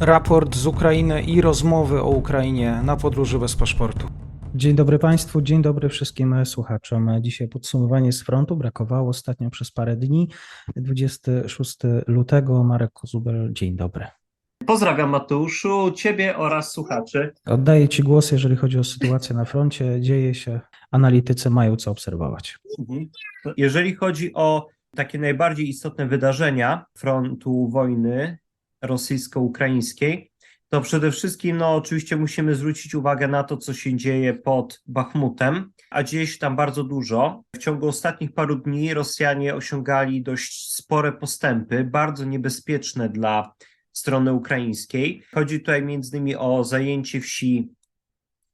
raport z Ukrainy i rozmowy o Ukrainie na podróży bez paszportu. Dzień dobry Państwu, dzień dobry wszystkim słuchaczom. Dzisiaj podsumowanie z frontu brakowało ostatnio przez parę dni. 26 lutego, Marek Kozubel, dzień dobry. Pozdrawiam Mateuszu, Ciebie oraz słuchaczy. Oddaję Ci głos, jeżeli chodzi o sytuację na froncie. Dzieje się, analitycy mają co obserwować. Mhm. Jeżeli chodzi o takie najbardziej istotne wydarzenia frontu wojny rosyjsko-ukraińskiej, to przede wszystkim, no oczywiście musimy zwrócić uwagę na to, co się dzieje pod Bachmutem, a dzieje się tam bardzo dużo. W ciągu ostatnich paru dni Rosjanie osiągali dość spore postępy, bardzo niebezpieczne dla strony ukraińskiej. Chodzi tutaj między innymi o zajęcie wsi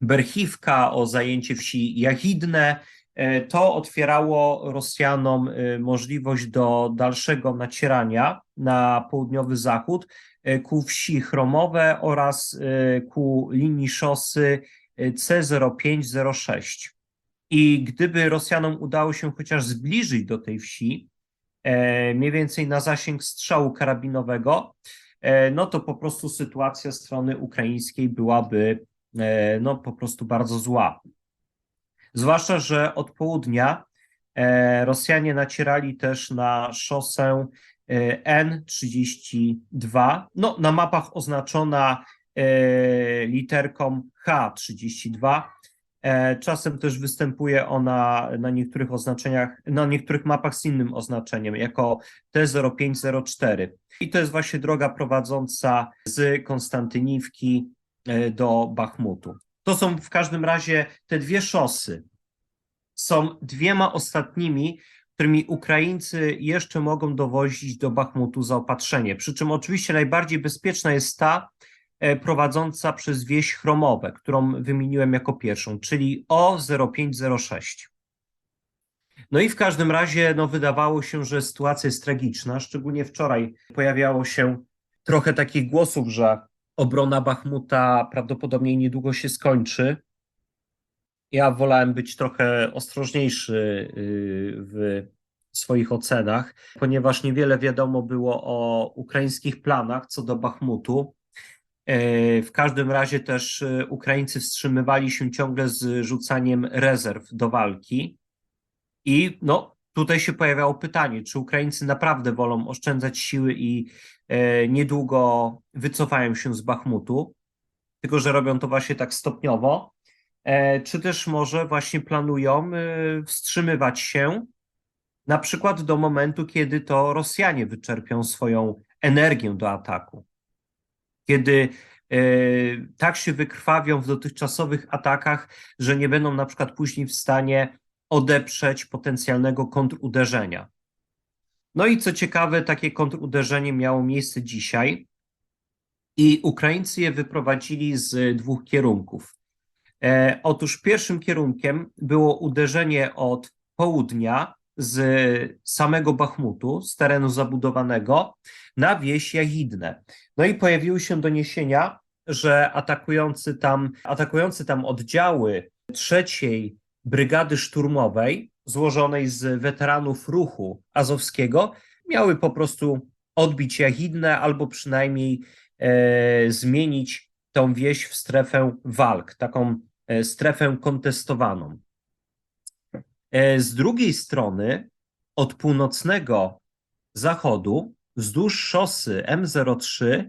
Berchiwka, o zajęcie wsi Jachidne. E, To otwierało Rosjanom e, możliwość do dalszego nacierania na południowy zachód e, ku wsi Chromowe oraz ku linii szosy e, C0506. I gdyby Rosjanom udało się chociaż zbliżyć do tej wsi, mniej więcej na zasięg strzału karabinowego, no to po prostu sytuacja strony ukraińskiej byłaby no po prostu bardzo zła. Zwłaszcza, że od południa e, Rosjanie nacierali też na szosę e, N32, no na mapach oznaczona e, literką H32. E, Czasem też występuje ona na niektórych oznaczeniach, na niektórych mapach z innym oznaczeniem, jako T0504. I to jest właśnie droga prowadząca z Konstantyniwki do Bachmutu. To są w każdym razie te dwie szosy. Są dwiema ostatnimi, którymi Ukraińcy jeszcze mogą dowozić do Bachmutu zaopatrzenie. Przy czym oczywiście najbardziej bezpieczna jest ta e, prowadząca przez wieś Chromowe, którą wymieniłem jako pierwszą, czyli O0506. No i w każdym razie no, wydawało się, że sytuacja jest tragiczna. Szczególnie wczoraj pojawiało się trochę takich głosów, że obrona Bachmuta prawdopodobnie niedługo się skończy. Ja wolałem być trochę ostrożniejszy y, w swoich ocenach, ponieważ niewiele wiadomo było o ukraińskich planach co do Bachmutu. E, W każdym razie też y, Ukraińcy wstrzymywali się ciągle z rzucaniem rezerw do walki. I no, tutaj się pojawiało pytanie, czy Ukraińcy naprawdę wolą oszczędzać siły i e, niedługo wycofają się z Bachmutu, tylko że robią to właśnie tak stopniowo, e, czy też może właśnie planują e, wstrzymywać się na przykład do momentu, kiedy to Rosjanie wyczerpią swoją energię do ataku. Kiedy tak się wykrwawią w dotychczasowych atakach, że nie będą na przykład później w stanie odeprzeć potencjalnego kontruderzenia. No i co ciekawe, takie kontruderzenie miało miejsce dzisiaj i Ukraińcy je wyprowadzili z dwóch kierunków. E, otóż pierwszym kierunkiem było uderzenie od południa z samego Bachmutu, z terenu zabudowanego, na wieś Jahidne. No i pojawiły się doniesienia, że atakujący tam, atakujący tam oddziały trzeciej Brygady Szturmowej, złożonej z weteranów ruchu azowskiego, miały po prostu odbić Jahidne albo przynajmniej e, zmienić tą wieś w strefę walk, taką e, strefę kontestowaną. E, z drugiej strony, od północnego zachodu, wzdłuż szosy M03,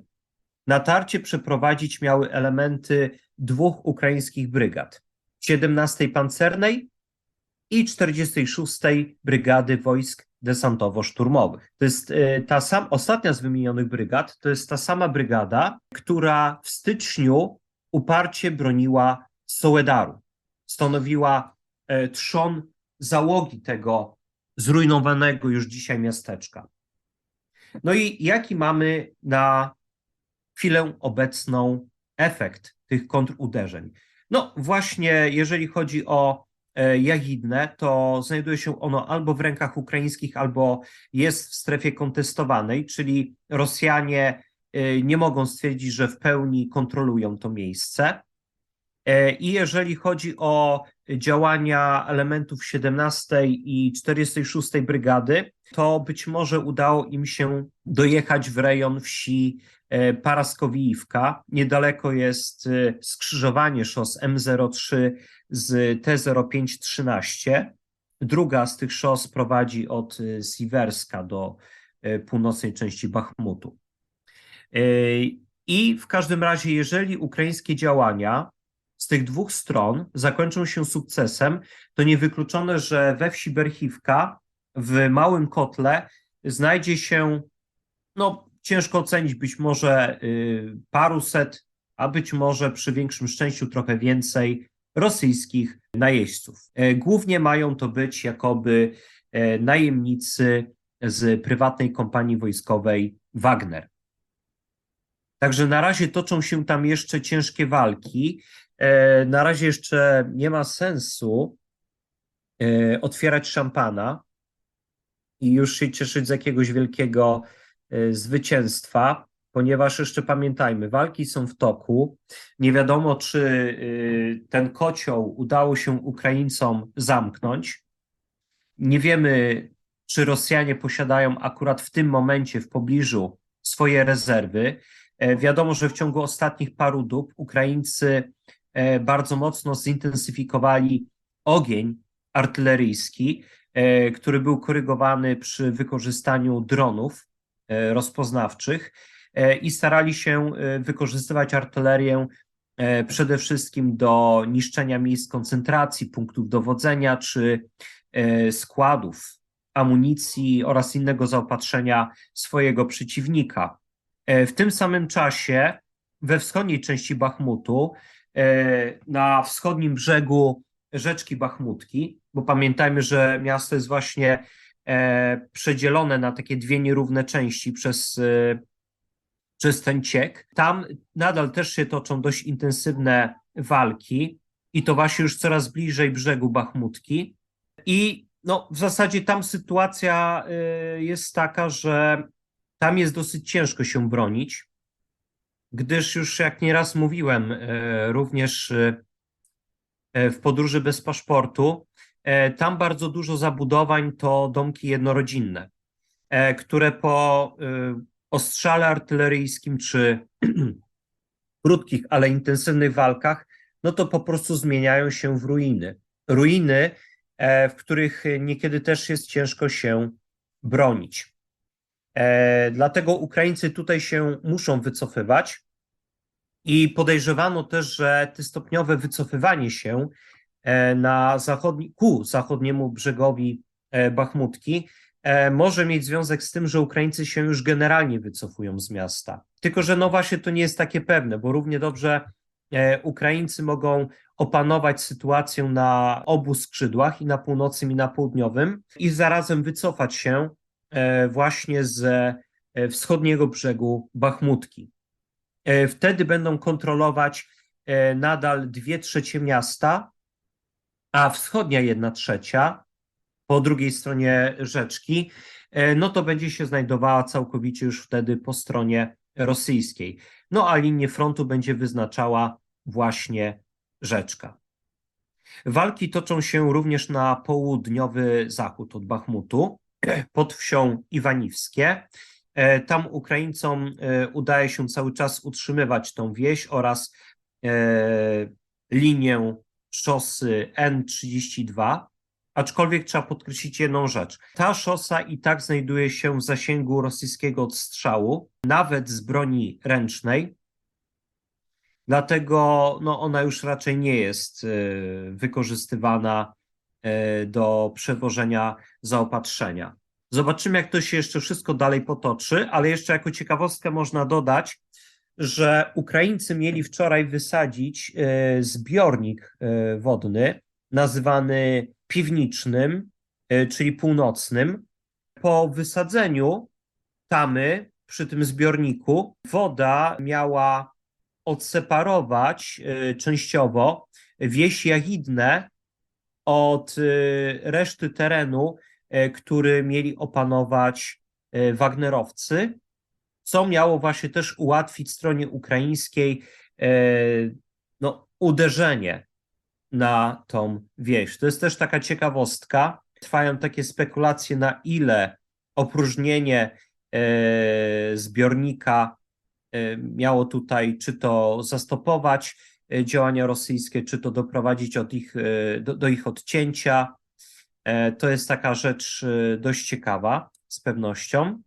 natarcie przeprowadzić miały elementy dwóch ukraińskich brygad. 17 Pancernej i 46 Brygady Wojsk Desantowo-Szturmowych. To jest e, ta sam, ostatnia z wymienionych brygad, to jest ta sama brygada, która w styczniu uparcie broniła Sołedaru. Stanowiła e, trzon załogi tego zrujnowanego już dzisiaj miasteczka. No i jaki mamy na chwilę obecną efekt tych kontruderzeń? No właśnie, jeżeli chodzi o e, Jagidne, to znajduje się ono albo w rękach ukraińskich, albo jest w strefie kontestowanej, czyli Rosjanie e, nie mogą stwierdzić, że w pełni kontrolują to miejsce. E, I jeżeli chodzi o działania elementów 17 i 46 Brygady, to być może udało im się dojechać w rejon wsi e, Paraskowijówka. Niedaleko jest e, skrzyżowanie szos M03 z T0513. Druga z tych szos prowadzi od Siwerska do północnej części Bachmutu. I w każdym razie, jeżeli ukraińskie działania tych dwóch stron zakończą się sukcesem, to niewykluczone, że we wsi Berchiwka w małym kotle znajdzie się, no ciężko ocenić, być może y, paruset, a być może przy większym szczęściu trochę więcej rosyjskich najeźdźców. E, Głównie mają to być jakoby e, najemnicy z prywatnej kompanii wojskowej Wagner. Także na razie toczą się tam jeszcze ciężkie walki. E, Na razie jeszcze nie ma sensu e, otwierać szampana i już się cieszyć z jakiegoś wielkiego e, zwycięstwa, ponieważ jeszcze pamiętajmy, walki są w toku. Nie wiadomo, czy ten kocioł udało się Ukraińcom zamknąć. Nie wiemy, czy Rosjanie posiadają akurat w tym momencie w pobliżu swoje rezerwy. Wiadomo, że w ciągu ostatnich paru dób Ukraińcy bardzo mocno zintensyfikowali ogień artyleryjski, e, który był korygowany przy wykorzystaniu dronów e, rozpoznawczych e, i starali się e, wykorzystywać artylerię e, przede wszystkim do niszczenia miejsc koncentracji, punktów dowodzenia czy e, składów amunicji oraz innego zaopatrzenia swojego przeciwnika. E, W tym samym czasie we wschodniej części Bachmutu, e, na wschodnim brzegu rzeczki Bachmutki, bo pamiętajmy, że miasto jest właśnie e, przedzielone na takie dwie nierówne części przez, e, przez ten ciek. Tam nadal też się toczą dość intensywne walki i to właśnie już coraz bliżej brzegu Bachmutki. I no, w zasadzie tam sytuacja e, jest taka, że tam jest dosyć ciężko się bronić, gdyż już jak nieraz mówiłem, e, również e, e, w podróży bez paszportu, tam bardzo dużo zabudowań to domki jednorodzinne, które po ostrzale artyleryjskim czy krótkich, ale intensywnych walkach, no to po prostu zmieniają się w ruiny. Ruiny, w których niekiedy też jest ciężko się bronić. Dlatego Ukraińcy tutaj się muszą wycofywać i podejrzewano też, że to stopniowe wycofywanie się e, na zachodni, ku zachodniemu brzegowi e, Bachmutki e, może mieć związek z tym, że Ukraińcy się już generalnie wycofują z miasta. Tylko, że no właśnie to nie jest takie pewne, bo równie dobrze Ukraińcy mogą opanować sytuację na obu skrzydłach, i na północnym, i na południowym, i zarazem wycofać się właśnie z wschodniego brzegu Bachmutki. E, Wtedy będą kontrolować e, nadal dwie trzecie miasta, a wschodnia jedna trzecia po drugiej stronie rzeczki, e, no to będzie się znajdowała całkowicie już wtedy po stronie rosyjskiej. No a linię frontu będzie wyznaczała właśnie rzeczka. Walki toczą się również na południowy zachód od Bachmutu, pod wsią Iwaniwskie. E, Tam Ukraińcom e, udaje się cały czas utrzymywać tą wieś oraz e, linię szosy N32, aczkolwiek trzeba podkreślić jedną rzecz. Ta szosa i tak znajduje się w zasięgu rosyjskiego odstrzału, nawet z broni ręcznej, dlatego no, ona już raczej nie jest wykorzystywana do przewożenia zaopatrzenia. Zobaczymy, jak to się jeszcze wszystko dalej potoczy, ale jeszcze jako ciekawostkę można dodać, że Ukraińcy mieli wczoraj wysadzić e, zbiornik e, wodny, nazywany piwnicznym, e, czyli północnym. Po wysadzeniu tamy przy tym zbiorniku woda miała odseparować częściowo wieś Jachidne od reszty terenu, który mieli opanować e, Wagnerowcy, co miało właśnie też ułatwić stronie ukraińskiej e, no, uderzenie na tą wieś. To jest też taka ciekawostka. Trwają takie spekulacje, na ile opróżnienie e, zbiornika e, miało tutaj czy to zastopować e, działania rosyjskie, czy to doprowadzić od ich, e, do, do ich odcięcia. E, To jest taka rzecz e, dość ciekawa, z pewnością.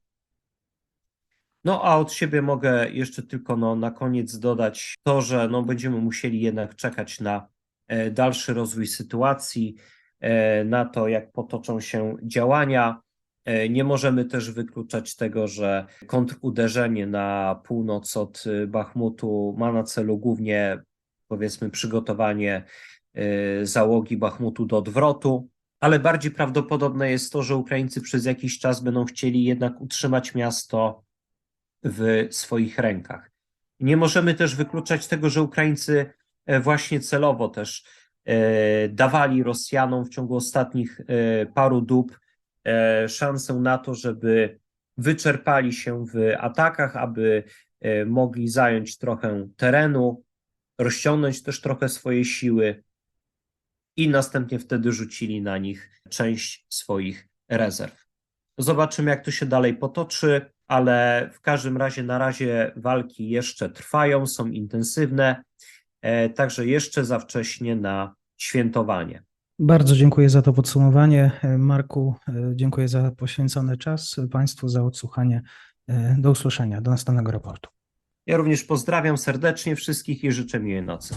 No a od siebie mogę jeszcze tylko no, na koniec dodać to, że no, będziemy musieli jednak czekać na e, dalszy rozwój sytuacji, na to, jak potoczą się działania. Nie możemy też wykluczać tego, że kontruderzenie na północ od Bachmutu ma na celu głównie, powiedzmy, przygotowanie załogi Bachmutu do odwrotu, ale bardziej prawdopodobne jest to, że Ukraińcy przez jakiś czas będą chcieli jednak utrzymać miasto w swoich rękach. Nie możemy też wykluczać tego, że Ukraińcy e, właśnie celowo też e, dawali Rosjanom w ciągu ostatnich e, paru dób szansę na to, żeby wyczerpali się w atakach, aby mogli zająć trochę terenu, rozciągnąć też trochę swoje siły i następnie wtedy rzucili na nich część swoich rezerw. Zobaczymy, jak to się dalej potoczy, ale w każdym razie na razie walki jeszcze trwają, są intensywne, e, także jeszcze za wcześnie na świętowanie. Bardzo dziękuję za to podsumowanie. E, Marku, e, dziękuję za poświęcony czas, Państwu za odsłuchanie. Do usłyszenia, do następnego raportu. Ja również pozdrawiam serdecznie wszystkich i życzę miłej nocy.